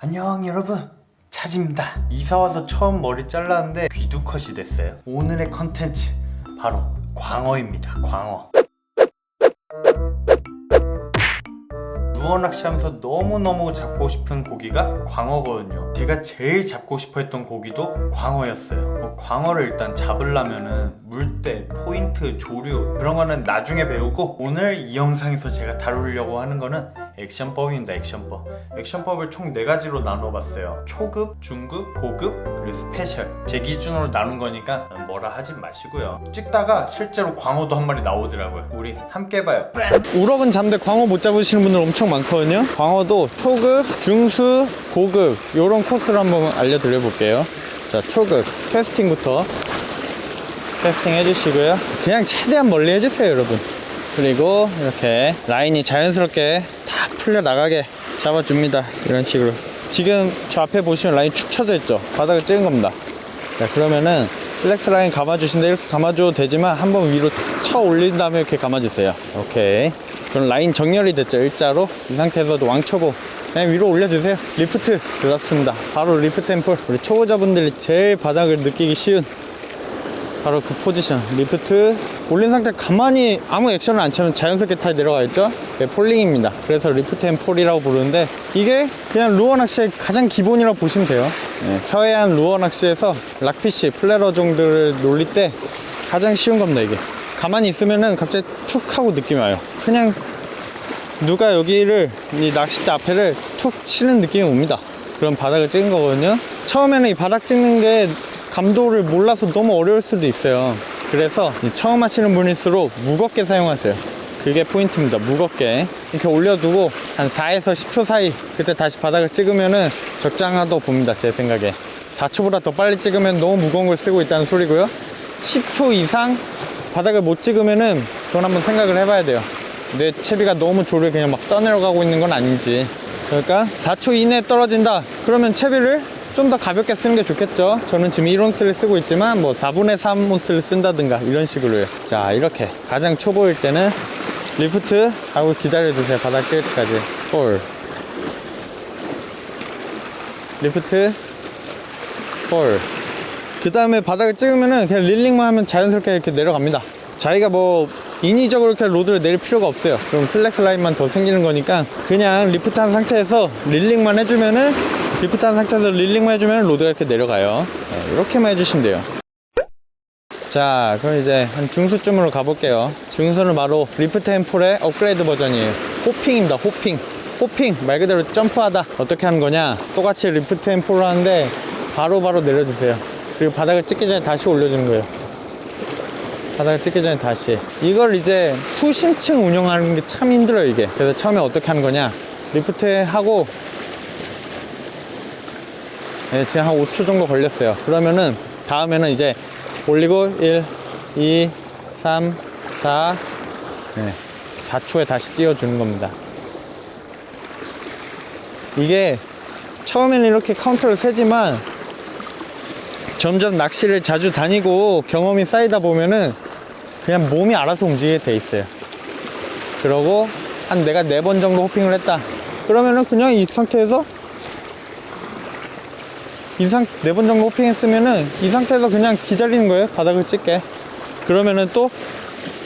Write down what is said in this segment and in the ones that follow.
안녕 여러분. 차지입니다. 이사와서 처음 머리 잘랐는데 귀두컷이 됐어요. 오늘의 컨텐츠 바로 광어입니다. 광어. 루어 낚시하면서 너무너무 잡고 싶은 고기가 광어거든요. 제가 제일 잡고 싶어 했던 고기도 광어였어요. 뭐 광어를 일단 잡으려면은 물때, 포인트, 조류 그런 거는 나중에 배우고 오늘 이 영상에서 제가 다루려고 하는 거는 액션법입니다 액션법. 액션법을 총 4가지로 나눠봤어요. 초급, 중급, 고급, 그리고 스페셜. 제 기준으로 나눈 거니까 뭐라 하지 마시고요. 찍다가 실제로 광어도 한 마리 나오더라고요. 우리 함께 봐요. 우럭은 잡는데 광어 못 잡으시는 분들 엄청 많거든요 광어도 초급, 중수, 고급 요런 코스를 한번 알려드려 볼게요. 자 초급 캐스팅부터. 캐스팅 해주시고요. 그냥 최대한 멀리 해주세요 여러분. 그리고 이렇게 라인이 자연스럽게 다 풀려 나가게 잡아줍니다. 이런 식으로. 지금 저 앞에 보시면 라인 축 처져 있죠? 바닥을 찍은 겁니다. 자 그러면은 슬랙스 라인 감아주신데 이렇게 감아줘도 되지만 한번 위로 쳐 올린 다음에 이렇게 감아주세요. 오케이. 그럼 라인 정렬이 됐죠? 일자로. 이 상태에서도 왕초보. 그냥 위로 올려주세요. 리프트. 그렇습니다. 바로 리프트 앰플. 우리 초보자분들이 제일 바닥을 느끼기 쉬운 바로 그 포지션. 리프트. 올린 상태 가만히 아무 액션을 안 치면 자연스럽게 타이 내려가 있죠? 네, 폴링입니다. 그래서 리프트 앤 폴이라고 부르는데 이게 그냥 루어 낚시의 가장 기본이라고 보시면 돼요. 네, 서해안 루어 낚시에서 락피시 플레러 정도를 놀릴 때 가장 쉬운 겁니다 이게. 가만히 있으면은 갑자기 툭 하고 느낌이 와요. 그냥 누가 여기를 이 낚싯대 앞에를 툭 치는 느낌이 옵니다. 그럼 바닥을 찍은 거거든요. 처음에는 이 바닥 찍는 게 감도를 몰라서 너무 어려울 수도 있어요. 그래서 이 처음 하시는 분일수록 무겁게 사용하세요. 그게 포인트입니다. 무겁게. 이렇게 올려두고 한 4에서 10초 사이 그때 다시 바닥을 찍으면은 적당하다고 봅니다 제 생각에. 4초보다 더 빨리 찍으면 너무 무거운 걸 쓰고 있다는 소리고요. 10초 이상 바닥을 못 찍으면은 그건 한번 생각을 해봐야 돼요. 내 채비가 너무 조를 그냥 막 떠내려가고 있는 건 아닌지. 그러니까 4초 이내에 떨어진다. 그러면 채비를 좀 더 가볍게 쓰는 게 좋겠죠? 저는 지금 1온스를 쓰고 있지만 뭐 4분의 3온스를 쓴다든가 이런 식으로요. 자 이렇게 가장 초보일 때는 리프트 하고 기다려주세요. 바닥 찍을 때까지. 폴. 리프트. 폴그 다음에 바닥을 찍으면은 그냥 릴링만 하면 자연스럽게 이렇게 내려갑니다. 자기가 뭐 인위적으로 이렇게 로드를 내릴 필요가 없어요. 그럼 슬랙스 라인만 더 생기는 거니까 그냥 리프트 한 상태에서 릴링만 해주면은 리프트 한 상태에서 릴링만 해주면 로드가 이렇게 내려가요. 네, 이렇게만 해주시면 돼요. 자 그럼 이제 한 중수쯤으로 가볼게요. 중수는 바로 리프트 앤 폴의 업그레이드 버전이에요. 호핑입니다 호핑. 호핑 말 그대로 점프하다. 어떻게 하는 거냐? 똑같이 리프트 앤 폴을 하는데 바로바로 내려주세요. 그리고 바닥을 찍기 전에 다시 올려주는 거예요. 바닥을 찍기 전에 다시. 이걸 이제 수심층 운영하는 게 참 힘들어요 이게. 그래서 처음에 어떻게 하는 거냐? 리프트 하고 네, 지금 한 5초 정도 걸렸어요 그러면은 다음에는 이제 올리고 1 2 3 4 네, 4초에 다시 띄워주는 겁니다 이게 처음에는 이렇게 카운터를 세지만 점점 낚시를 자주 다니고 경험이 쌓이다 보면은 그냥 몸이 알아서 움직이게 돼 있어요. 그러고 한 내가 네 번 정도 호핑을 했다. 그러면은 그냥 이 상태에서 이 상 네 번 정도 호핑했으면은 이 상태에서 그냥 기다리는 거예요. 바닥을 찍게. 그러면은 또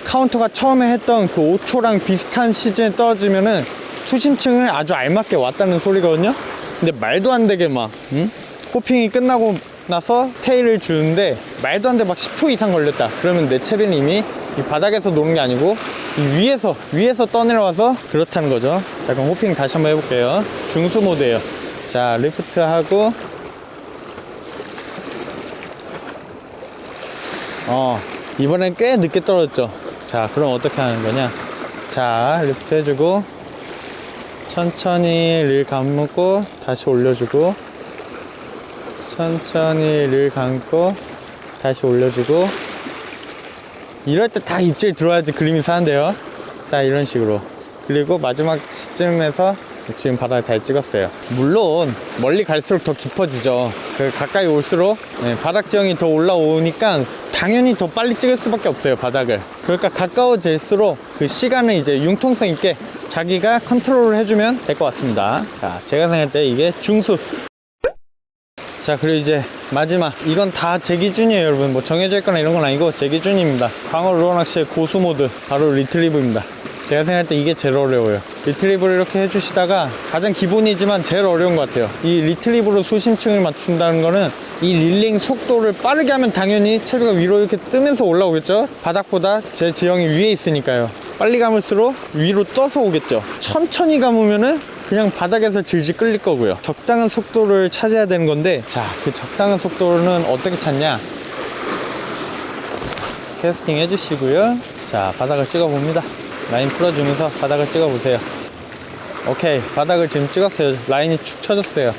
카운터가 처음에 했던 그 5초랑 비슷한 시즌에 떨어지면은 수심층을 아주 알맞게 왔다는 소리거든요. 근데 말도 안 되게 막 응? 호핑이 끝나고 나서 테일을 주는데 말도 안 돼 막 10초 이상 걸렸다. 그러면 내 채비는 이미 이 바닥에서 노는 게 아니고 이 위에서 위에서 떠내려와서 그렇다는 거죠. 자 그럼 호핑 다시 한번 해볼게요. 중수 모드예요. 자 리프트 하고 어 이번엔 꽤 늦게 떨어졌죠. 자 그럼 어떻게 하는 거냐? 자 리프트 해주고 천천히 릴 감고 다시 올려주고 천천히 릴 감고 다시 올려주고. 이럴 때 다 입질이 들어와야지 그림이 사는데요. 딱 이런 식으로. 그리고 마지막 시점에서 지금 바닥을 잘 찍었어요. 물론 멀리 갈수록 더 깊어지죠. 그 가까이 올수록 네, 바닥 지형이 더 올라오니까 당연히 더 빨리 찍을 수밖에 없어요 바닥을 그러니까 가까워질수록 그 시간을 이제 융통성 있게 자기가 컨트롤을 해주면 될 것 같습니다. 자, 제가 생각할 때 이게 중수. 자, 그리고 이제 마지막. 이건 다 제 기준이에요, 여러분. 뭐 정해져 있거나 이런 건 아니고 제 기준입니다. 광어 루어 낚시의 고수 모드. 바로 리트리브입니다. 제가 생각할 때 이게 제일 어려워요. 리트리브를 이렇게 해주시다가 가장 기본이지만 제일 어려운 것 같아요. 이 리트리브로 수심층을 맞춘다는 거는 이 릴링 속도를 빠르게 하면 당연히 채비가 위로 이렇게 뜨면서 올라오겠죠? 바닥보다 제 지형이 위에 있으니까요. 빨리 감을수록 위로 떠서 오겠죠. 천천히 감으면은 그냥 바닥에서 질질 끌릴 거고요. 적당한 속도를 찾아야 되는 건데, 자, 그 적당한 속도는 어떻게 찾냐? 캐스팅 해주시고요. 자, 바닥을 찍어 봅니다. 라인 풀어주면서 바닥을 찍어보세요. 오케이, 바닥을 지금 찍었어요. 라인이 축 처졌어요.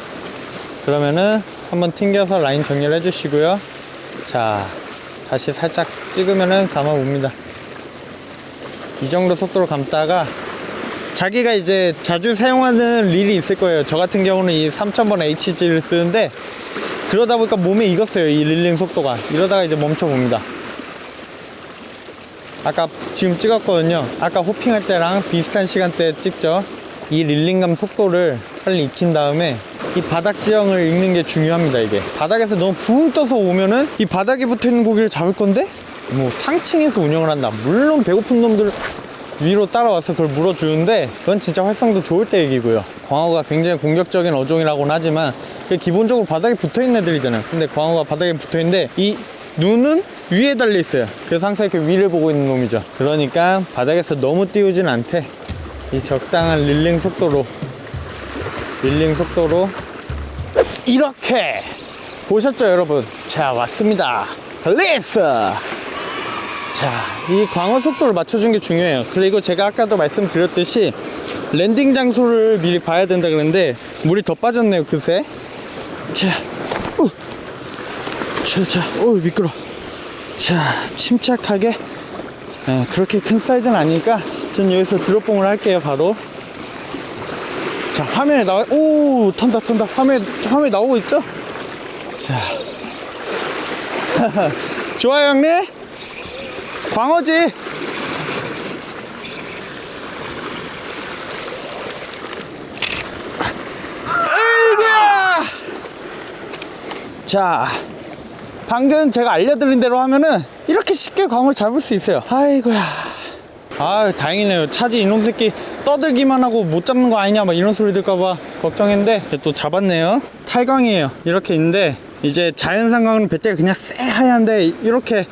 그러면은 한번 튕겨서 라인 정리를 해주시고요. 자, 다시 살짝 찍으면은 감아 봅니다. 이 정도 속도로 감다가 자기가 이제 자주 사용하는 릴이 있을 거예요. 저 같은 경우는 이 3000번 HG를 쓰는데 그러다 보니까 몸에 익었어요. 이 릴링 속도가. 이러다가 이제 멈춰 봅니다. 아까 지금 찍었거든요. 아까 호핑할 때랑 비슷한 시간대에 찍죠. 이 릴링감 속도를 빨리 익힌 다음에 이 바닥 지형을 읽는 게 중요합니다. 이게 바닥에서 너무 붕 떠서 오면은 이 바닥에 붙어 있는 고기를 잡을 건데 뭐 상층에서 운영을 한다. 물론 배고픈 놈들 위로 따라와서 그걸 물어주는데 그건 진짜 활성도 좋을 때 얘기고요. 광어가 굉장히 공격적인 어종이라고는 하지만 그 기본적으로 바닥에 붙어 있는 애들이잖아요. 근데 광어가 바닥에 붙어 있는데 이 눈은 위에 달려 있어요. 그래서 항상 이렇게 위를 보고 있는 놈이죠. 그러니까 바닥에서 너무 띄우진 않대. 이 적당한 릴링 속도로 릴링 속도로 이렇게 보셨죠 여러분 자 왔습니다 글리스 자이 광어 속도를 맞춰준 게 중요해요 그리고 제가 아까도 말씀드렸듯이 랜딩 장소를 미리 봐야 된다 그랬는데 물이 더 빠졌네요 그새 자, 우. 자, 자, 오 미끄러. 자, 침착하게. 예, 그렇게 큰 사이즈는 아니니까 전 여기서 드롭봉을 할게요 바로. 자 화면에 나와 오 턴다 턴다. 화면 화면에 나오고 있죠? 자. 좋아요 형님. 광어지. 아이고야! 자 방금 제가 알려드린 대로 하면은 이렇게 쉽게 광어를 잡을 수 있어요. 아이고야. 아 다행이네요. 차지 이놈 새끼 떠들기만 하고 못 잡는 거 아니냐 막 이런 소리 들까봐 걱정했는데 또 잡았네요. 탈광이에요. 이렇게 있는데 이제 자연산 광어는 배때가 그냥 쎄하얀데 이렇게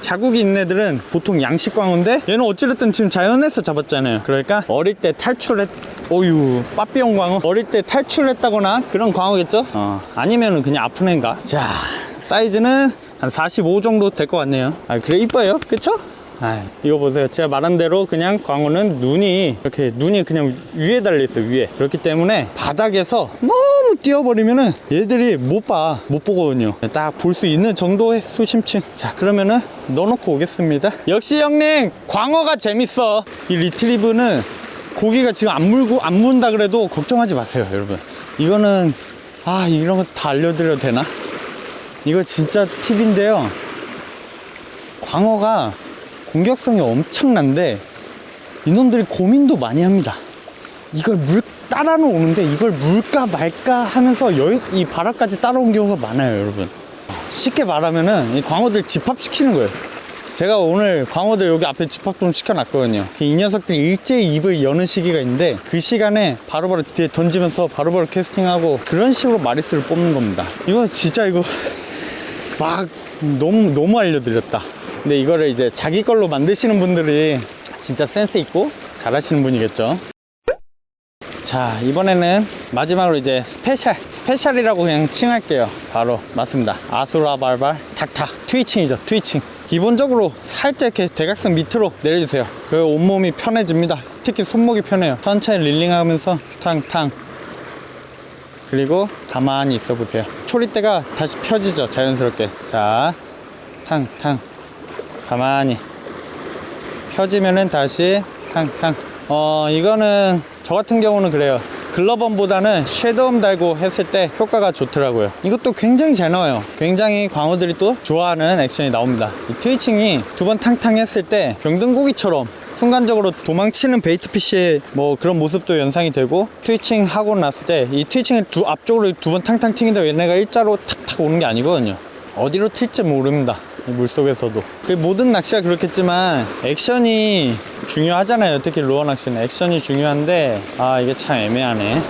자국이 있는 애들은 보통 양식 광어인데 얘는 어찌됐든 지금 자연에서 잡았잖아요. 그러니까 어릴 때 탈출했 오유 빠삐용 광어 어릴 때 탈출했다거나 그런 광어겠죠? 어, 아니면은 그냥 아픈 애인가? 자 사이즈는 한 45 정도 될 것 같네요 아 그래 이뻐요 그쵸? 아, 이거 보세요. 제가 말한 대로 그냥 광어는 눈이 이렇게 눈이 그냥 위에 달려 있어요. 위에. 그렇기 때문에 바닥에서 너무 뛰어버리면은 얘들이 못 봐. 못 보거든요. 딱 볼 수 있는 정도의 수심층. 자, 그러면은 넣어놓고 오겠습니다. 역시 형님, 광어가 재밌어. 이 리트리브는 고기가 지금 안 물고 안 문다 그래도 걱정하지 마세요, 여러분. 이거는 아 이런 거 다 알려드려도 되나? 이거 진짜 팁인데요. 광어가 공격성이 엄청난데 이놈들이 고민도 많이 합니다. 이걸 물 따라는 오는데 이걸 물까 말까 하면서 여, 이 바닥까지 따라온 경우가 많아요, 여러분. 쉽게 말하면은 이 광어들 집합시키는 거예요. 제가 오늘 광어들 여기 앞에 집합 좀 시켜놨거든요. 이 녀석들이 일제히 입을 여는 시기가 있는데 그 시간에 바로바로 뒤에 던지면서 바로 바로 캐스팅하고 그런 식으로 마리스를 뽑는 겁니다. 이거 진짜 이거 막 너무 너무 알려드렸다. 근데 이거를 이제 자기 걸로 만드시는 분들이 진짜 센스 있고 잘 하시는 분이겠죠. 자 이번에는 마지막으로 이제 스페셜 스페셜이라고 그냥 칭할게요. 바로 맞습니다. 아수라 발발 탁탁. 트위칭이죠 트위칭. 기본적으로 살짝 이렇게 대각선 밑으로 내려주세요. 그 온몸이 편해집니다. 특히 손목이 편해요. 천천히 릴링하면서 탕탕 그리고 가만히 있어 보세요. 초리대가 다시 펴지죠? 자연스럽게. 자 탕탕. 가만히. 펴지면은 다시 탕탕. 어 이거는 저 같은 경우는 그래요. 글러번보다는 쉐도움 달고 했을 때 효과가 좋더라고요. 이것도 굉장히 잘 나와요. 굉장히 광어들이 또 좋아하는 액션이 나옵니다. 이 트위칭이 두 번 탕탕 했을 때 병등고기처럼 순간적으로 도망치는 베이트 피쉬의 뭐 그런 모습도 연상이 되고 트위칭 하고 났을 때 이 트위칭을 두 앞쪽으로 두 번 탕탕 튕긴다고 얘네가 일자로 탁탁 오는 게 아니거든요. 어디로 튈지 모릅니다. 이 물속에서도. 그 모든 낚시가 그렇겠지만 액션이 중요하잖아요. 특히 루어 낚시는 액션이 중요한데 아 이게 참 애매하네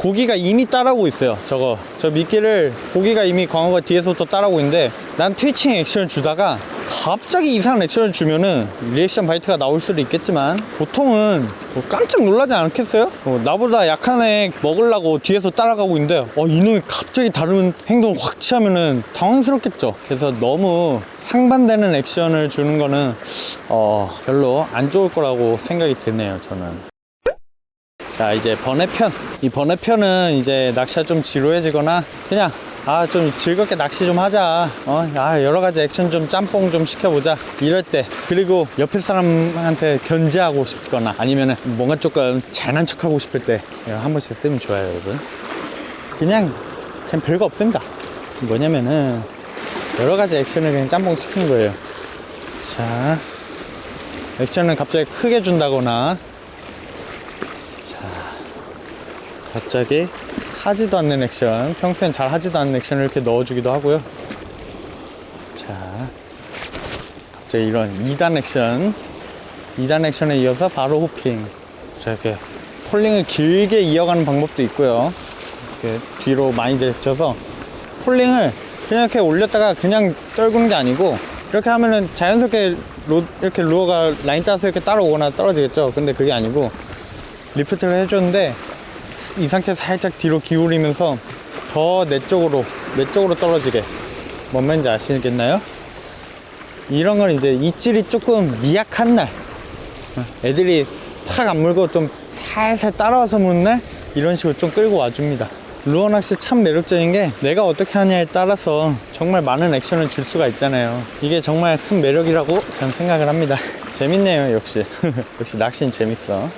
고기가 이미 따라오고 있어요. 저거 저 미끼를 고기가 이미 광어가 뒤에서부터 따라오고 있는데 난 트위칭 액션을 주다가 갑자기 이상한 액션을 주면은 리액션 바이트가 나올 수도 있겠지만 보통은 뭐 깜짝 놀라지 않겠어요? 어, 나보다 약한 애 먹으려고 뒤에서 따라가고 있는데 어, 이놈이 갑자기 다른 행동을 확 취하면은 당황스럽겠죠. 그래서 너무 상반되는 액션을 주는 거는 어, 별로 안 좋을 거라고 생각이 드네요 저는 자 이제 번외편. 이 번외편은 이제 낚시가 좀 지루해지거나 그냥 아 좀 즐겁게 낚시 좀 하자. 어 아 여러 가지 액션 좀 짬뽕 좀 시켜보자. 이럴 때 그리고 옆에 사람한테 견제하고 싶거나 아니면은 뭔가 조금 잘난 척하고 싶을 때 한 번씩 쓰면 좋아요 여러분. 그냥 그냥 별거 없습니다. 뭐냐면은 여러 가지 액션을 그냥 짬뽕 시키는 거예요. 자 액션을 갑자기 크게 준다거나 자, 갑자기 하지도 않는 액션, 평소엔 잘 하지도 않는 액션을 이렇게 넣어주기도 하고요. 자, 갑자기 이런 2단 액션, 2단 액션에 이어서 바로 호핑. 자, 이렇게 폴링을 길게 이어가는 방법도 있고요. 이렇게 뒤로 많이 제쳐서 폴링을 그냥 이렇게 올렸다가 그냥 떨구는 게 아니고 이렇게 하면은 자연스럽게 로, 이렇게 루어가 라인 따서 이렇게 따라오거나 떨어지겠죠. 근데 그게 아니고 리프트를 해줬는데 이 상태에서 살짝 뒤로 기울이면서 더 내 쪽으로 내 쪽으로 떨어지게. 뭔 말인지 아시겠나요? 이런 건 이제 입질이 조금 미약한 날. 어, 애들이 팍 안 물고 좀 살살 따라와서 무는 날? 이런 식으로 좀 끌고 와줍니다. 루어 낚시 참 매력적인 게 내가 어떻게 하냐에 따라서 정말 많은 액션을 줄 수가 있잖아요. 이게 정말 큰 매력이라고 저는 생각을 합니다. 재밌네요 역시. 역시 낚시는 재밌어